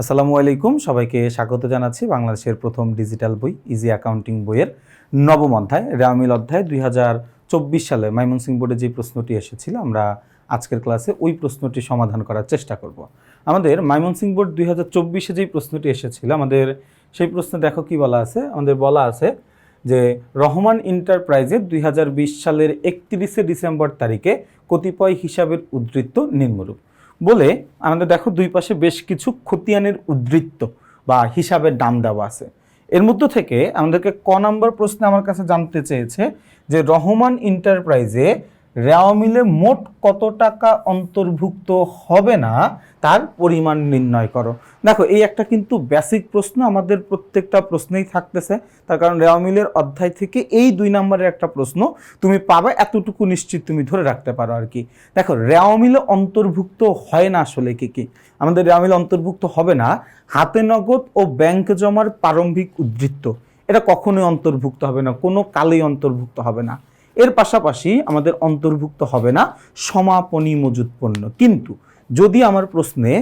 আসসালামু আলাইকুম। সবাইকে স্বাগত জানাচ্ছি বাংলাদেশের প্রথম ডিজিটাল বই ইজি অ্যাকাউন্টিং বইয়ের নবম অধ্যায় রেওয়ামিল অধ্যায়, দুই হাজার চব্বিশ সালে। ময়মনসিংহ বোর্ডে যে প্রশ্নটি এসেছিল, আমরা আজকের ক্লাসে ওই প্রশ্নটি সমাধান করার চেষ্টা করব। আমাদের ময়মনসিংহ বোর্ড দুই হাজার চব্বিশে যেই প্রশ্নটি এসেছিল, আমাদের সেই প্রশ্নে দেখো কি বলা আছে? আমাদের বলা আছে যে, রহমান এন্টারপ্রাইজের দুই সালের একত্রিশে ডিসেম্বর তারিখে কতিপয় হিসাবের উদ্ধৃত্ত নিম্নরূপ। বলে আমাদের দেখো দুই পাশে বেশ কিছু খতিয়ানের উদ্বৃত্ত বা হিসাবের দাম দেওয়া আছে। এর মধ্য থেকে আমাদেরকে ক নাম্বার প্রশ্নে আমার কাছে জানতে চেয়েছে যে রহমান এন্টারপ্রাইজে রেওয়া মিলে মোট কত টাকা অন্তর্ভুক্ত হবে না, তার পরিমাণ নির্ণয় করো। দেখো, এই একটা কিন্তু বেসিক প্রশ্ন, আমাদের প্রত্যেকটা প্রশ্নেই থাকতেছে। তার কারণ রেওয়া মিলের অধ্যায় থেকে এই দুই নম্বরের একটা প্রশ্ন, তুমি পাবে এতটুকু নিশ্চিত তুমি ধরে রাখতে পারো আর কি। দেখো, রেওয়া মিলে অন্তর্ভুক্ত হয় না আসলে কি কি? আমাদের রেওয়া মিলে অন্তর্ভুক্ত হবে না, হাতে নগদ ও ব্যাংক জমার প্রারম্ভিক উদ্ধৃত্ত। এটা কখনোই অন্তর্ভুক্ত হবে না, কোনো কালেই অন্তর্ভুক্ত হবে না। এর পাশাপাশি আমাদের অন্তর্ভুক্ত হবে না সমাপনী মজুত পণ্য। কিন্তু যদি আমার প্রশ্নে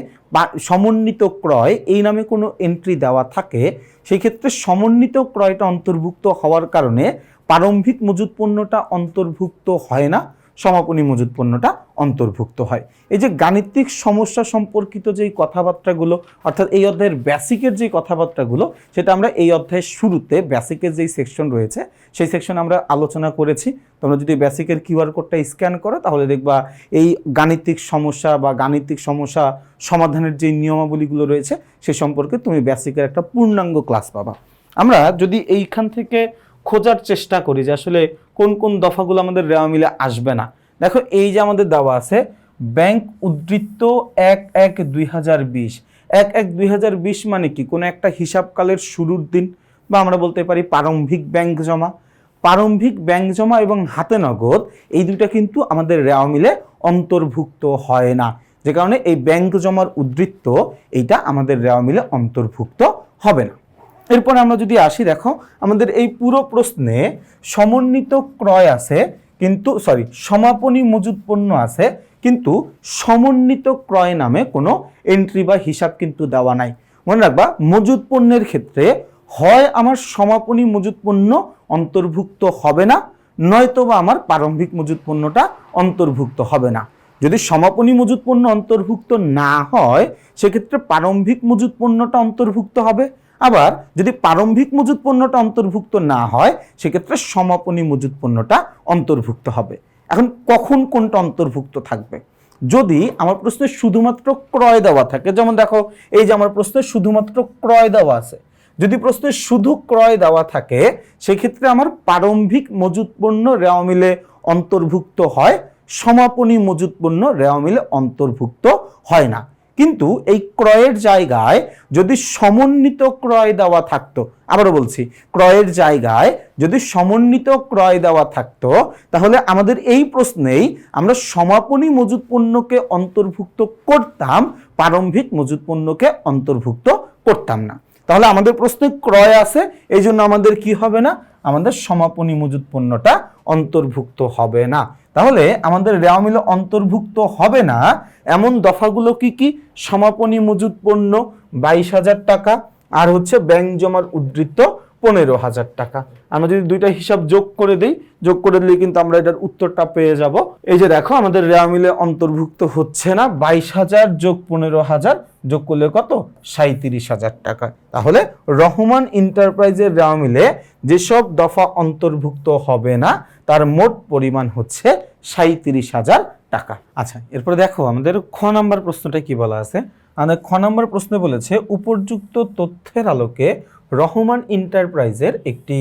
সমন্বিত ক্রয় এই নামে কোনো এন্ট্রি দেওয়া থাকে সেই ক্ষেত্রে সমন্বিত ক্রয়টা অন্তর্ভুক্ত হওয়ার কারণে প্রারম্ভিক মজুত পণ্যটা অন্তর্ভুক্ত হয় না। সমাপনী মজুত পণ্যটা অন্তর্ভুক্ত হয়। এই যে গাণিতিক সমস্যা সম্পর্কিত যেই কথাবার্তাগুলো, অর্থাৎ এই অধ্যায়ের বেসিকের যেই কথাবার্তাগুলো, সেটা আমরা এই অধ্যায়ের শুরুতে বেসিকের যেই সেকশন রয়েছে, সেই সেকশন আমরা আলোচনা করেছি। তোমরা যদি বেসিকের কিউআর কোডটা স্ক্যান করো, তাহলে দেখবা এই গাণিতিক সমস্যা বা গাণিতিক সমস্যা সমাধানের যে নিয়মাবলীগুলো রয়েছে, সে সম্পর্কে তুমি বেসিকের একটা পূর্ণাঙ্গ ক্লাস পাবা। আমরা যদি এইখান থেকে খোঁজার চেষ্টা করি যে আসলে কোন কোন দফাগুলো আমাদের রেওয়া মিলে আসবে না। দেখো, এই যে আমাদের দেওয়া আছে, ব্যাংক উদ্ধৃত্ত এক এক দুই হাজার বিশ। এক এক দুই হাজার বিশ মানে কি? কোনো একটা হিসাবকালের শুরুর দিন বা আমরা বলতে পারি প্রারম্ভিক ব্যাংক জমা। প্রারম্ভিক ব্যাংক জমা এবং হাতে নগদ, এই দুটা কিন্তু আমাদের রেওয়া মিলে অন্তর্ভুক্ত হয় না। যে কারণে এই ব্যাংক জমার উদ্ধৃত্ত, এইটা আমাদের রেওয়া মিলে অন্তর্ভুক্ত হবে না। এরপর আমরা যদি আসি, দেখো, আমাদের এই পুরো প্রশ্নে সমন্বিত ক্রয় আছে, কিন্তু সরি সমাপনী মজুত পণ্য আছে, কিন্তু সমন্বিত ক্রয় নামে কোনো এন্ট্রি বা হিসাব কিন্তু দেওয়া নাই। মনে রাখবা মজুত পণ্যের ক্ষেত্রে হয় আমার সমাপনী মজুত পণ্য অন্তর্ভুক্ত হবে না নয়তো বা আমার প্রারম্ভিক মজুত পণ্যটা অন্তর্ভুক্ত হবে না। যদি সমাপনী মজুত পণ্য অন্তর্ভুক্ত না হয়, সেক্ষেত্রে প্রারম্ভিক মজুত পণ্যটা অন্তর্ভুক্ত হবে। আবার যদি প্রারম্ভিক মজুত পণ্যটা অন্তর্ভুক্ত না হয়, সেক্ষেত্রে সমাপনী মজুত পণ্যটা অন্তর্ভুক্ত হবে। এখন কখন কোনটা অন্তর্ভুক্ত থাকবে? যদি আমার প্রশ্নে শুধুমাত্র ক্রয় দেওয়া থাকে, যেমন দেখো, এই যে আমার প্রশ্নে শুধুমাত্র ক্রয় দেওয়া আছে, যদি প্রশ্নে শুধু ক্রয় দেওয়া থাকে, সেক্ষেত্রে আমার প্রারম্ভিক মজুত পণ্য রেওয়া মিলে অন্তর্ভুক্ত হয়, সমাপনী মজুত পণ্য রেওয়া মিলে অন্তর্ভুক্ত হয় না। কিন্তু এই ক্রয়ের জায়গায় যদি সমন্বিত ক্রয় দেওয়া থাকতো, আবারও বলছি, ক্রয়ের জায়গায় যদি সমন্বিত ক্রয় দেওয়া থাকতো, তাহলে আমাদের এই প্রশ্নেই আমরা সমাপনী মজুত পণ্যকে অন্তর্ভুক্ত করতাম, প্রারম্ভিক মজুত পণ্যকে অন্তর্ভুক্ত করতাম না। তাহলে আমাদের প্রশ্নে ক্রয় আছে এই জন্য আমাদের কি হবে না? আমাদের সমাপনী মজুত পণ্যটা অন্তর্ভুক্ত হবে না। তাহলে আমাদের রেওয়া মিলে অন্তর্ভুক্ত হবে না, এমন দফাগুলো কি কি? সমাপনী মজুত পণ্য বাইশ হাজার টাকা, আর হচ্ছে ব্যাংক জমার উদ্ধৃত্ত পনেরো হাজার টাকা। আমরা যদি দুইটা হিসাব যোগ করে দিই, যোগ করে দিলে কিন্তু আমরা এটার উত্তরটা পেয়ে যাব। এই যে দেখো, আমাদের রেওয়া মিলে অন্তর্ভুক্ত হচ্ছে না, বাইশ হাজার যোগ পনেরো হাজার, যোগ করলে কত? সাঁত্রিশ হাজার টাকা। তাহলে রহমান এন্টারপ্রাইজের রেওয়া মিলে যেসব দফা অন্তর্ভুক্ত হবে না তার মোট পরিমাণ হচ্ছে সাঁত্রিশ হাজার টাকা। আচ্ছা এরপরে দেখো আমাদের খ নাম্বার প্রশ্নটা কি বলা আছে? আমাদের খ নাম্বার প্রশ্নে বলেছে, উপযুক্ত তথ্যের আলোকে রহমান এন্টারপ্রাইজের একটি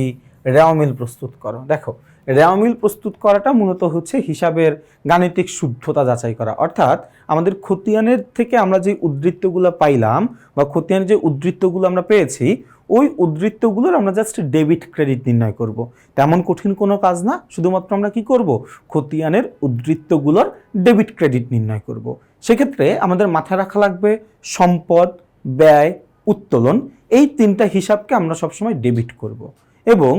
রেওয়ামিল প্রস্তুত করো। দেখো রেওয়ামিল প্রস্তুত করাটা মূলত হচ্ছে হিসাবের গাণিতিক শুদ্ধতা যাচাই করা। অর্থাৎ আমাদের খতিয়ানের থেকে আমরা যে উদ্ধৃত্তগুলো পাইলাম বা খতিয়ানের যে উদ্ধৃত্তগুলো আমরা পেয়েছি ওই উদ্বৃত্তগুলোর আমরা জাস্ট ডেবিট ক্রেডিট নির্ণয় করব। তেমন কঠিন কোনো কাজ না, শুধুমাত্র আমরা কি করব খতিয়ানের উদ্বৃত্তগুলোর ডেবিট ক্রেডিট নির্ণয় করব। সেক্ষেত্রে আমাদের মাথায় রাখা লাগবে সম্পদ, ব্যয়, উত্তোলন, এই তিনটা হিসাবকে আমরা সবসময় ডেবিট করব। এবং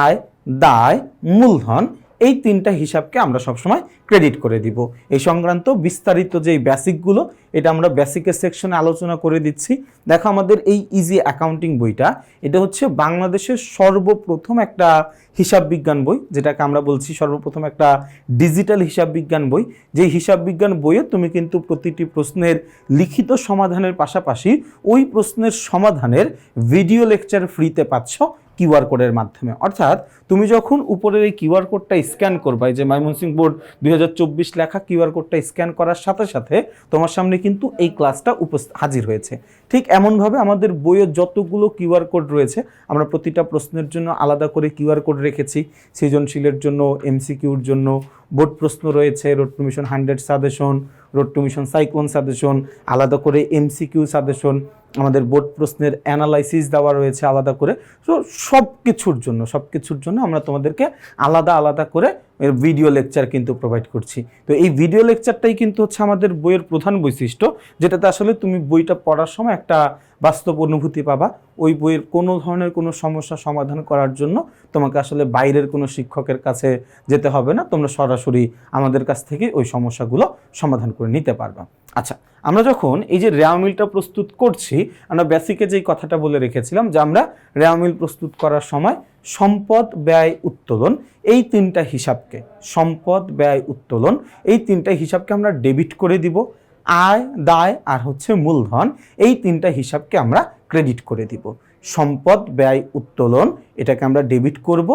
আয়, দায়, মূলধন এই তিনটা হিসাবকে আমরা সবসময় ক্রেডিট করে দিব। এই সংক্রান্ত বিস্তারিত যে বেসিকগুলো এটা আমরা বেসিকের সেকশনে আলোচনা করে দিচ্ছি। দেখো আমাদের এই ইজি অ্যাকাউন্টিং বইটা, এটা হচ্ছে বাংলাদেশের সর্বপ্রথম একটা হিসাব বিজ্ঞান বই, যেটাকে আমরা বলছি সর্বপ্রথম একটা ডিজিটাল হিসাব বিজ্ঞান বই। যে হিসাব বিজ্ঞান বইয়ে তুমি কিন্তু প্রতিটি প্রশ্নের লিখিত সমাধানের পাশাপাশি ওই প্রশ্নের সমাধানের ভিডিও লেকচার ফ্রিতে পাচ্ছ। কিউআর কোডের মাধ্যমে। অর্থাৎ তুমি যখন উপরের এই কিউআর কোডটা স্ক্যান করবা যে ময়মনসিং বোর্ড দুই হাজার চব্বিশ লেখা কিউআর কোডটা স্ক্যান করার সাথে সাথে তোমার সামনে কিন্তু এই ক্লাসটা হাজির হয়েছে। ঠিক এমনভাবে আমাদের বইয়ের যতগুলো কিউআর কোড রয়েছে, আমরা প্রতিটা প্রশ্নের জন্য আলাদা করে কিউআর কোড রেখেছি। সৃজনশীলের জন্য, এমসিকিউর জন্য, বোর্ড প্রশ্ন রয়েছে, road to mission hundred suggestion, road to mission cyclone suggestion, আলাদা করে এমসিকিউ সাজেশন আমাদের বোর্ড প্রশ্নের অ্যানালাইসিস দেওয়া রয়েছে আলাদা করে। তো সব কিছুর জন্য সব কিছুর জন্য আমরা তোমাদেরকে আলাদা আলাদা করে ভিডিও লেকচার কিন্তু প্রোভাইড করছি। তো এই ভিডিও লেকচারটাই কিন্তু হচ্ছে আমাদের বইয়ের প্রধান বৈশিষ্ট্য, যেটাতে আসলে তুমি বইটা পড়ার সময় একটা বাস্তব অনুভূতি পাবা। ওই বইয়ের কোনো ধরনের কোনো সমস্যা সমাধান করার জন্য তোমাকে আসলে বাইরের কোনো শিক্ষকের কাছে যেতে হবে না। তোমরা সরাসরি আমাদের কাছ থেকে ওই সমস্যাগুলো সমাধান করে নিতে পারবা। আচ্ছা আমরা যখন এই যে রেয়ামিলটা প্রস্তুত করছি, আমরা বেসিকে যেই কথাটা বলে রেখেছিলাম যে আমরা রেয়ামিল প্রস্তুত করার সময় সম্পদ ব্যয় উত্তোলন, এই তিনটা হিসাবকে, সম্পদ ব্যয় উত্তোলন, এই তিনটা হিসাবকে আমরা ডেবিট করে দিব, আয়, দায় আর হচ্ছে মূলধন, এই তিনটা হিসাবকে আমরা ক্রেডিট করে দিব। সম্পদ ব্যয় উত্তোলন, এটাকে আমরা ডেবিট করব,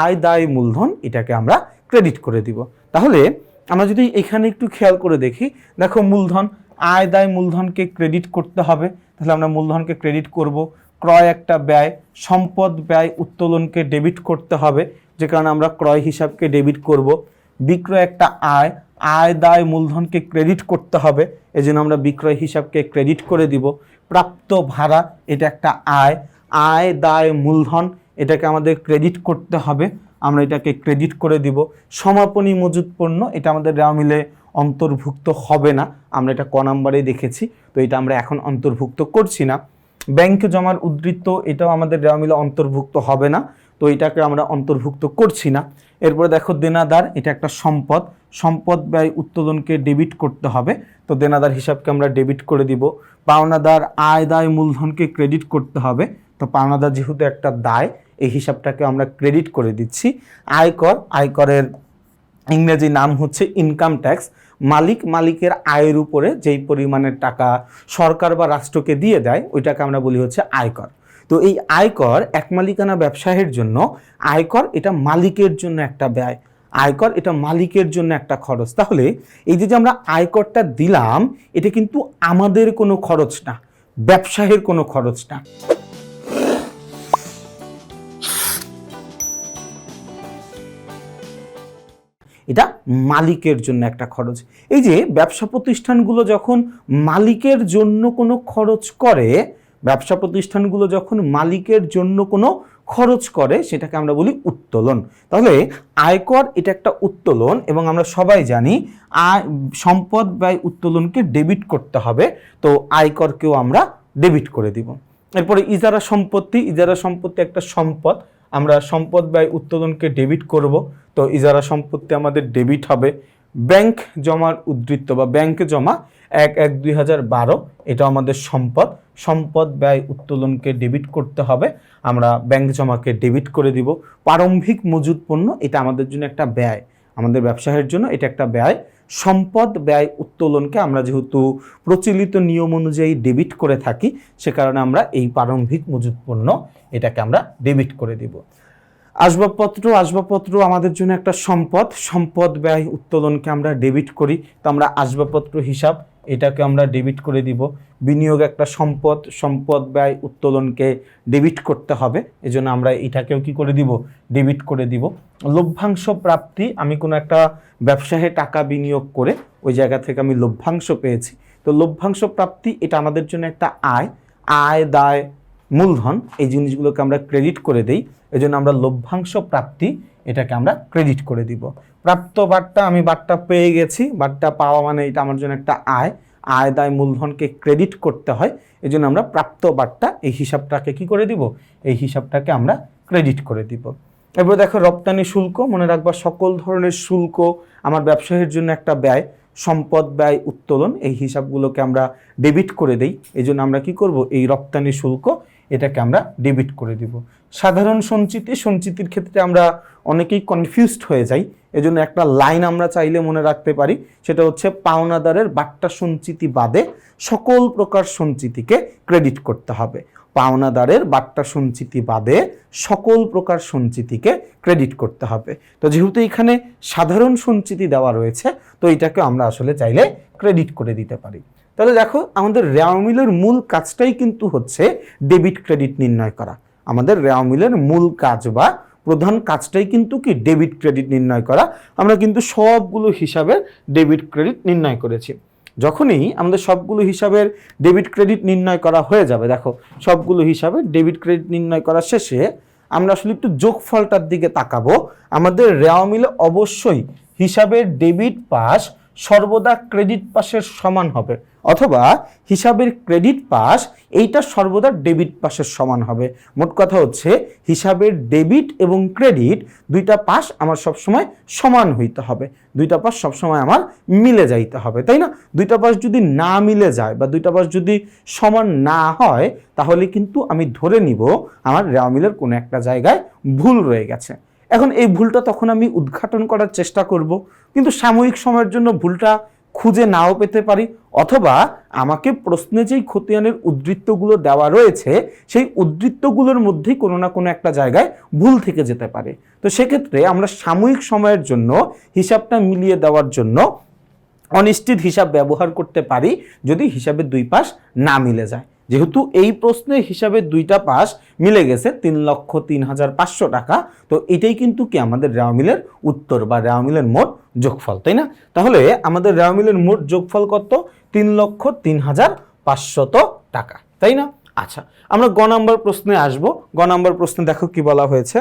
আয়, দায়, মূলধন, এটাকে আমরা ক্রেডিট করে দিব। তাহলে আমরা যদি এখানে একটু খেয়াল করে দেখি, দেখো মূলধন আয় দায় মূলধনকে ক্রেডিট করতে হবে। তাহলে আমরা মূলধনকে ক্রেডিট করব, ক্রয় একটা ব্যয়, সম্পদ ব্যয় উত্তোলনকে ডেবিট করতে হবে, যে কারণে আমরা ক্রয় হিসাবকে ডেবিট করব। বিক্রয় একটা আয় আয় দায় মূলধনকে ক্রেডিট করতে হবে এই জন্য আমরা বিক্রয় হিসাবকে ক্রেডিট করে দিব। প্রাপ্ত ভাড়া, এটা একটা আয় আয় দায় মূলধন, এটাকে আমাদের ক্রেডিট করতে হবে। আমরা এটাকে ক্রেডিট করে দিব। সমাপনী মজুত পণ্য এটা আমাদের রেওয়া মিলে অন্তর্ভুক্ত হবে না। আমরা এটা ক নাম্বারে দেখেছি, তো এটা আমরা এখন অন্তর্ভুক্ত করছি না। ব্যাংকে জমার উদ্ধৃত্ত, এটাও আমাদের রেওয়া মিলে অন্তর্ভুক্ত হবে না, তো এটাকে আমরা অন্তর্ভুক্ত করছি না। এরপরে দেখো দেনাদার, এটা একটা সম্পদ। সম্পদ ব্যয় উত্তোলনকে ডেবিট করতে হবে, তো দেনাদার হিসাবকে আমরা ডেবিট করে দিব। পাওনাদার আয় দায় মূলধনকে ক্রেডিট করতে হবে, তো পাওনাদার যেহেতু একটা দায় এই হিসাবটাকে আমরা ক্রেডিট করে দিচ্ছি। আয়কর, আয়করের ইংরেজি নাম হচ্ছে ইনকাম ট্যাক্স মালিক মালিকের আয়ের উপরে যেই পরিমাণের টাকা সরকার বা রাষ্ট্রকে দিয়ে দেয়, ওইটাকে আমরা বলি হচ্ছে আয়কর। তো এই আয়কর এক মালিকানা ব্যবসায়ের জন্য, আয়কর এটা মালিকের জন্য একটা ব্যয়, আয়কর এটা মালিকের জন্য একটা খরচ। তাহলে এই যে আমরা আয়করটা দিলাম, এটা কিন্তু আমাদের কোনো খরচ না, ব্যবসায়ের কোনো খরচ না। এটা মালিকের জন্য একটা খরচ। এই যে ব্যবসা প্রতিষ্ঠানগুলো যখন মালিকের জন্য কোনো খরচ করে, ব্যবসা প্রতিষ্ঠানগুলো যখন মালিকের জন্য কোনো খরচ করে, সেটাকে আমরা বলি উত্তোলন। তাহলে আয়কর এটা একটা উত্তোলন এবং আমরা সবাই জানি আয়, সম্পদ ব্যয় উত্তোলনকে ডেবিট করতে হবে, তো আয়করকেও আমরা ডেবিট করে দিব। এরপরে ইজারা সম্পত্তি ইজারা সম্পত্তি একটা সম্পদ। আমরা সম্পদ ব্যয় উত্তোলনকে ডেবিট করব। তো ইজারা সম্পত্তি আমাদের ডেবিট হবে ব্যাংক জমার উদ্ধৃত্ত বা ব্যাংকে জমা এক এক দুই হাজার বারো এটা আমাদের সম্পদ। সম্পদ ব্যয় উত্তোলনকে ডেবিট করতে হবে, আমরা ব্যাংক জমাকে ডেবিট করে দিব। প্রারম্ভিক মজুদ পণ্য, এটা আমাদের জন্য একটা ব্যয়। আমাদের ব্যবসায়ের জন্য এটা একটা ব্যয়। সম্পদ ব্যয় উত্তোলনকে আমরা যেহেতু প্রচলিত নিয়ম অনুযায়ী ডেবিট করে থাকি, সে কারণে আমরা এই প্রারম্ভিক মজুদ পণ্য এটাকে আমরা ডেবিট করে দিব। আসবাবপত্র আসবাবপত্র আমাদের জন্য একটা সম্পদ। সম্পদ ব্যয় উত্তোলনকে আমরা ডেবিট করি। তো আমরা আসবাবপত্র হিসাব এটাকে আমরা ডেবিট করে দিব। বিনিয়োগ একটা সম্পদ সম্পদ ব্যয় উত্তোলনকে ডেবিট করতে হবে। এজন্য আমরা এটাকেও কি করে দিব? ডেবিট করে দিব। লভ্যাংশ প্রাপ্তি, আমি কোনো একটা ব্যবসায়ে টাকা বিনিয়োগ করে ওই জায়গা থেকে আমি লভ্যাংশ পেয়েছি। তো লভ্যাংশ প্রাপ্তি, এটা আমাদের জন্য একটা আয়। আয়, দায় মূলধন, এই জিনিসগুলোকে আমরা ক্রেডিট করে দেই এই জন্য আমরা লভ্যাংশ প্রাপ্তি এটাকে আমরা ক্রেডিট করে দিব। প্রাপ্ত বার্তা আমি বার্তা পেয়ে গেছি বার্তা পাওয়া মানে এটা আমার জন্য একটা আয়। আয় দায় মূলধনকে ক্রেডিট করতে হয় এই জন্য আমরা প্রাপ্ত বার্তা এই হিসাবটাকে কি করে দিব? এই হিসাবটাকে আমরা ক্রেডিট করে দিব। এরপর দেখো, রপ্তানি শুল্ক, মনে রাখবা সকল ধরনের শুল্ক আমার ব্যবসায়ের জন্য একটা ব্যয়, সম্পদ ব্যয় উত্তোলন, এই হিসাবগুলোকে আমরা ডেবিট করে দেই এই জন্য আমরা কি করব? এই রপ্তানি শুল্ক এটাকে আমরা ডেবিট করে দিব। সাধারণ সঞ্চিতি, সঞ্চিতির ক্ষেত্রে আমরা অনেকেই কনফিউজড হয়ে যাই, এজন্য একটা লাইন আমরা চাইলে মনে রাখতে পারি, সেটা হচ্ছে পাওনাদারের বাট্টা সঞ্চিতি বাদে সকল প্রকার সঞ্চিতিকে ক্রেডিট করতে হবে। পাওনাদারের বাট্টা সঞ্চিতি বাদে সকল প্রকার সঞ্চিতিকে ক্রেডিট করতে হবে। তো যেহেতু এখানে সাধারণ সঞ্চিতি দেওয়া রয়েছে, তো এটাকে আমরা আসলে চাইলে ক্রেডিট করে দিতে পারি। তাহলে দেখো আমাদের রেওয়া মিলের মূল কাজটাই কিন্তু হচ্ছে ডেবিট ক্রেডিট নির্ণয় করা। আমাদের রেওয়া মিলের মূল কাজ বা প্রধান কাজটাই কিন্তু কি? ডেবিট ক্রেডিট নির্ণয় করা। আমরা কিন্তু সবগুলো হিসাবের ডেবিট ক্রেডিট নির্ণয় করেছি। যখনই আমাদের সবগুলো হিসাবের ডেবিট ক্রেডিট নির্ণয় করা হয়ে যাবে, দেখো, সবগুলো হিসাবে ডেবিট ক্রেডিট নির্ণয় করা শেষে আমরা আসলে একটু যোগফলটার দিকে তাকাবো। আমাদের রেওয়া মিলে অবশ্যই হিসাবের ডেবিট পাস সর্বদা ক্রেডিট পাসের সমান হবে। অথবা হিসাবের ক্রেডিট পাস, এইটা সর্বদা ডেবিট পাসের সমান হবে। মোট কথা হচ্ছে, হিসাবের ডেবিট এবং ক্রেডিট দুইটা পাস আমার সবসময় সমান হইতে হবে। দুইটা পাস সবসময় আমার মিলে যাইতে হবে, তাই না? দুইটা পাস যদি না মিলে যায় বা দুইটা পাস যদি সমান না হয়, তাহলে কিন্তু আমি ধরে নিব আমার রেওয়া মিলের কোনো একটা জায়গায় ভুল রয়ে গেছে। এখন এই ভুলটা তখন আমি উদ্ঘাটন করার চেষ্টা করব, কিন্তু সাময়িক সময়ের জন্য ভুলটা খুঁজে নাও পেতে পারি, অথবা আমাকে প্রশ্নে যেই খতিয়ানের উদ্বৃত্তগুলো দেওয়া রয়েছে, সেই উদ্বৃত্তগুলোর মধ্যেই কোনো না কোনো একটা জায়গায় ভুল থেকে যেতে পারে। তো সেক্ষেত্রে আমরা সাময়িক সময়ের জন্য হিসাবটা মিলিয়ে দেওয়ার জন্য অনিশ্চিত হিসাব ব্যবহার করতে পারি, যদি হিসাবে দুই পাশ না মিলে যায়। যেহেতু এই প্রশ্নের হিসাবে দুইটা পাস মিলে গেছে, তিন লক্ষ তিন হাজার পাঁচশো টাকা, তো এটাই কিন্তু কি আমাদের রেওয়া মিলের উত্তর বা রেওয়া মিলের মোট যোগফল, তাই না? তাহলে আমাদের রেওয়া মিলের মোট যোগফল কত? তিন লক্ষ তিন হাজার পাঁচশত টাকা, তাই না? আচ্ছা আমরা গ নম্বর প্রশ্নে আসব। গ নম্বর প্রশ্নে দেখো কি বলা হয়েছে।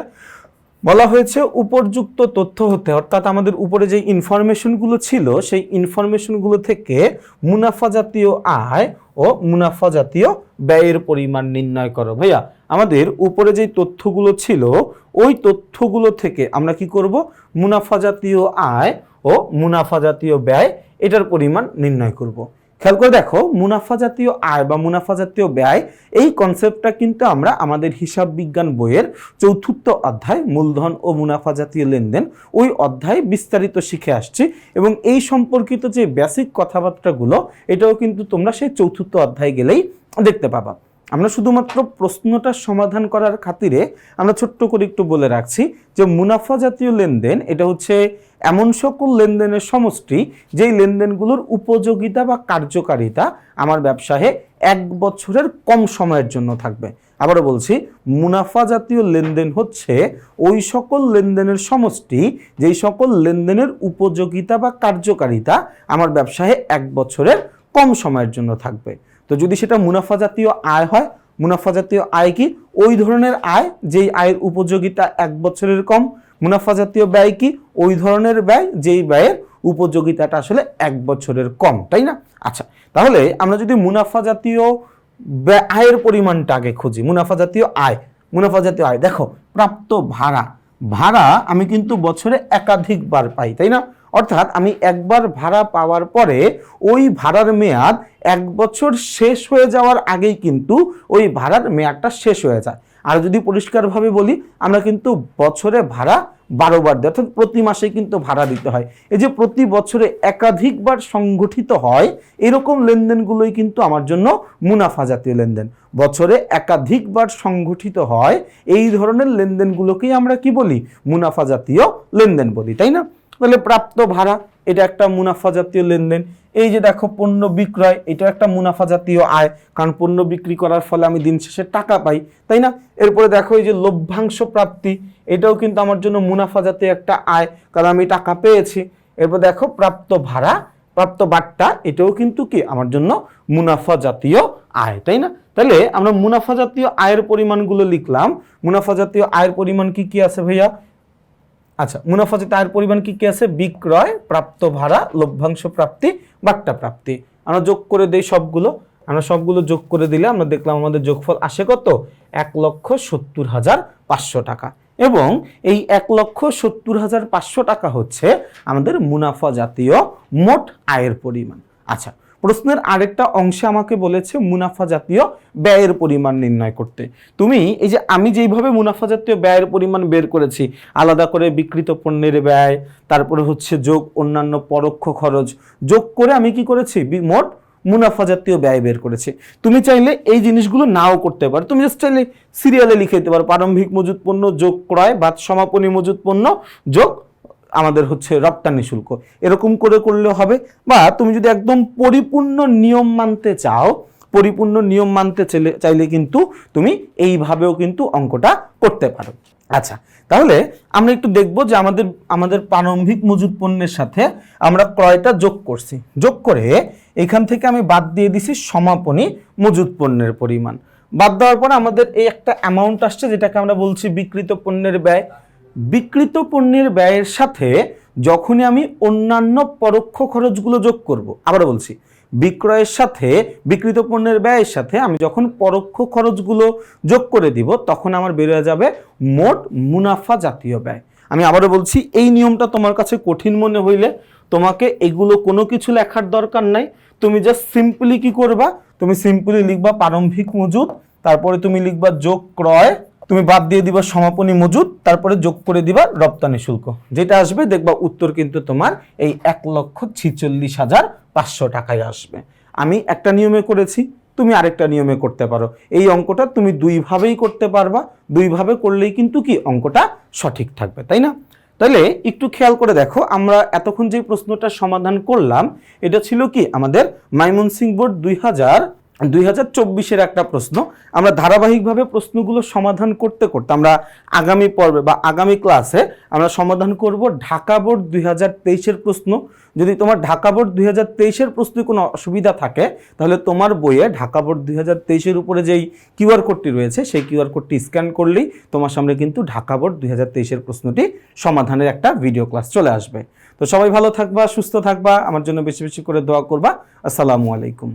বলা হয়েছে উপরযুক্ত তথ্য হতে, অর্থাৎ আমাদের উপরে যে ইনফরমেশনগুলো ছিল, সেই ইনফরমেশনগুলো থেকে মুনাফা জাতীয় আয় ও মুনাফা জাতীয় ব্যয়ের পরিমাণ নির্ণয় করো। ভাইয়া, আমাদের উপরে যে তথ্যগুলো ছিল, ওই তথ্যগুলো থেকে আমরা কি করব? মুনাফা জাতীয় আয় ও মুনাফা জাতীয় ব্যয়, এটার পরিমাণ নির্ণয় করব। খেয়াল করে দেখো, মুনাফা জাতীয় আয় বা মুনাফা জাতীয় ব্যয়, এই কনসেপ্টটা কিন্তু আমরা আমাদের হিসাব বিজ্ঞান বইয়ের চতুর্থ অধ্যায়, মূলধন ও মুনাফা জাতীয় লেনদেন, ওই অধ্যায় বিস্তারিত শিখে আসছি। এবং এই সম্পর্কিত যে বেসিক কথাবার্তাগুলো, এটাও কিন্তু তোমরা সেই চতুর্থ অধ্যায় গেলেই দেখতে পাবা। আমরা শুধুমাত্র প্রশ্নটার সমাধান করার খাতিরে আমরা ছোট্ট করে একটু বলে রাখছি যে মুনাফা জাতীয় লেনদেন, এটা হচ্ছে এমন সকল লেনদেনের সমষ্টি যেই লেনদেনগুলোর উপযোগিতা বা কার্যকারিতা আমার ব্যবসায়ে এক বছরের কম সময়ের জন্য থাকবে। আবারও বলছি, মুনাফা জাতীয় লেনদেন হচ্ছে ওই সকল লেনদেনের সমষ্টি যেই সকল লেনদেনের উপযোগিতা বা কার্যকারিতা আমার ব্যবসায়ে এক বছরের কম সময়ের জন্য থাকবে। তো যদি সেটা মুনাফা জাতীয় আয় হয়, মুনাফা জাতীয় আয় কি? ওই ধরনের আয়, যেই আয়ের উপযোগিতা এক বছরের কম, মুনাফা জাতীয় ব্যয় কি? ওই ধরনের ব্যয়, যেই ব্যয়ের উপযোগিতাটা আসলে এক বছরের কম, তাই না? আচ্ছা তাহলে আমরা যদি মুনাফা জাতীয় আয়ের পরিমাণটা আগে খুঁজি, মুনাফা জাতীয় আয়, মুনাফা জাতীয় আয়, দেখো, প্রাপ্ত ভাড়া ভাড়া আমি কিন্তু বছরে একাধিকবার পাই, তাই না? অর্থাৎ আমি একবার ভাড়া পাওয়ার পরে ওই ভাড়ার মেয়াদ এক বছর শেষ হয়ে যাওয়ার আগেই কিন্তু ওই ভাড়ার মেয়াদটা শেষ হয়ে যায়। আর যদি পরিষ্কারভাবে বলি, আমরা কিন্তু বছরে ভাড়া বারো বার দিই, অর্থাৎ প্রতি মাসে কিন্তু ভাড়া দিতে হয়। এই যে প্রতি বছরে একাধিকবার সংগঠিত হয়, এরকম লেনদেনগুলোই কিন্তু আমার জন্য মুনাফা জাতীয় লেনদেন। বছরে একাধিকবার সংগঠিত হয়, এই ধরনের লেনদেনগুলোকেই আমরা কি বলি? মুনাফা জাতীয় লেনদেন বলি, তাই না? তাহলে প্রাপ্ত ভাড়া, এটা একটা মুনাফা জাতীয় লেনদেন। এই যে দেখো, পণ্য বিক্রয়, এটা একটা মুনাফা জাতীয় আয়। কারণ পণ্য বিক্রি করার ফলে আমি দিন শেষে টাকা পাই, তাই না? এরপরে দেখো, এই যে লভ্যাংশ প্রাপ্তি, এটাও কিন্তু আমার জন্য মুনাফা জাতীয় একটা আয়, কারণ আমি টাকা পেয়েছি। এরপর দেখো, প্রাপ্ত ভাড়া, প্রাপ্ত বাট্টা, এটাও কিন্তু কি? আমার জন্য মুনাফা জাতীয় আয়, তাই না? তাহলে আমরা মুনাফা জাতীয় আয়ের পরিমাণগুলো লিখলাম। মুনাফা জাতীয় আয়ের পরিমাণ কি কি আছে ভাইয়া? আচ্ছা মুনাফা জাতীয় আয়ের পরিমাণ কি কি আছে? বিক্রয়, প্রাপ্ত ভাড়া, লভ্যাংশ প্রাপ্তি, বাট্টা প্রাপ্তি। আমরা যোগ করে দেই সবগুলো। আমরা সবগুলো যোগ করে দিলে আমরা দেখলাম আমাদের যোগফল আসে কত? এক লক্ষ সত্তর হাজার পাঁচশো টাকা। এবং এই এক লক্ষ সত্তর হাজার পাঁচশো টাকা হচ্ছে আমাদের মুনাফা জাতীয় মোট আয়ের পরিমাণ। আচ্ছা প্রশ্নের আরেকটা অংশে আমাকে বলেছে মুনাফা জাতীয় ব্যয়ের পরিমাণ নির্ণয় করতে। তুমি এই যে আমি যেইভাবে মুনাফা জাতীয় ব্যয়ের পরিমাণ বের করেছি, আলাদা করে বিকৃত পণ্যের ব্যয়, তারপরে হচ্ছে যোগ, অন্যান্য পরোক্ষ খরচ, যোগ করে আমি কি করেছি? মোট মুনাফা জাতীয় ব্যয় বের করেছে। তুমি চাইলে এই জিনিসগুলো নাও করতে পারো। তুমি জাস্ট চাইলে সিরিয়ালে লিখে দিতে পারো। প্রারম্ভিক মজুত পণ্য, যোগ, ক্রয় বা সমাপনী মজুত পণ্য, যোগ আমাদের হচ্ছে রপ্তানি শুল্ক। এরকম করে করলে হবে। বা তুমি যদি একদম পরিপূর্ণ নিয়ম মানতে চাও, পরিপূর্ণ নিয়ম মানতে চাইলে কিন্তু তুমি এইভাবেও কিন্তু অঙ্কটা করতে পারো। আচ্ছা তাহলে আমরা একটু দেখব যে আমাদের আমাদের প্রারম্ভিক মজুত পণ্যের সাথে আমরা ক্রয়টা যোগ করছি। যোগ করে এখান থেকে আমি বাদ দিয়ে দিছি সমাপনী মজুত পণ্যের পরিমাণ। বাদ দেওয়ার পর আমাদের এই একটা অ্যামাউন্ট আসছে, যেটাকে আমরা বলছি বিকৃত পণ্যের ব্যয়। বিকৃত পণ্যের ব্যয়ের সাথে যখনই আমি অন্যান্য পরোক্ষ খরচগুলো যোগ করব আবারও বলছি, বিক্রয়ের সাথে, বিকৃত পণ্যের ব্যয়ের সাথে আমি যখন পরোক্ষ খরচগুলো যোগ করে দিব, তখন আমার বেরোয় যাবে মোট মুনাফা জাতীয় ব্যয়। আমি আবারও বলছি, এই নিয়মটা তোমার কাছে কঠিন মনে হইলে তোমাকে এগুলো কোনো কিছু লেখার দরকার নাই। তুমি জাস্ট সিম্পলি কি করবা? তুমি সিম্পলি লিখবা প্রারম্ভিক মজুদ, তারপরে তুমি লিখবা যোগ ক্রয় তুমি বাদ দিয়ে দিবা সমাপনী মজুদ, তারপরে যোগ করে দিবা রপ্তানি শুল্ক। যেটা আসবে, দেখবা উত্তর কিন্তু তোমার এই এক লক্ষ ছিচল্লিশ হাজার পাঁচশো টাকায় আসবে। আমি একটা নিয়মে করেছি, তুমি আরেকটা নিয়মে করতে পারো। এই অঙ্কটা তুমি দুইভাবেই করতে পারবা, দুইভাবে করলেই কিন্তু কি অঙ্কটা সঠিক থাকবে, তাই না? তাহলে একটু খেয়াল করে দেখো, আমরা এতক্ষণ যে প্রশ্নটা সমাধান করলাম, এটা ছিল কি আমাদের মাইমনসিং বোর্ড দুই হাজার দুই হাজার চব্বিশের একটা প্রশ্ন, আমরা ধারাবাহিকভাবে প্রশ্নগুলো সমাধান করতে করতে আমরা আগামী পর্বে বা আগামী ক্লাসে আমরা সমাধান করব ঢাকা বোর্ড দুই হাজার তেইশের প্রশ্ন। যদি তোমার ঢাকা বোর্ড দুই হাজার তেইশের প্রশ্নে কোনো অসুবিধা থাকে, তাহলে তোমার বইয়ে ঢাকা বোর্ড দুই হাজার তেইশের উপরে যেই কিউআর কোডটি রয়েছে, সেই কিউআর কোডটি স্ক্যান করলেই তোমার সামনে কিন্তু ঢাকা বোর্ড দুই হাজার তেইশের প্রশ্নটি সমাধানের একটা ভিডিও ক্লাস চলে আসবে। তো সবাই ভালো থাকবা, সুস্থ থাকবা, আমার জন্য বেশি বেশি করে দোয়া করবা। আসসালামু আলাইকুম।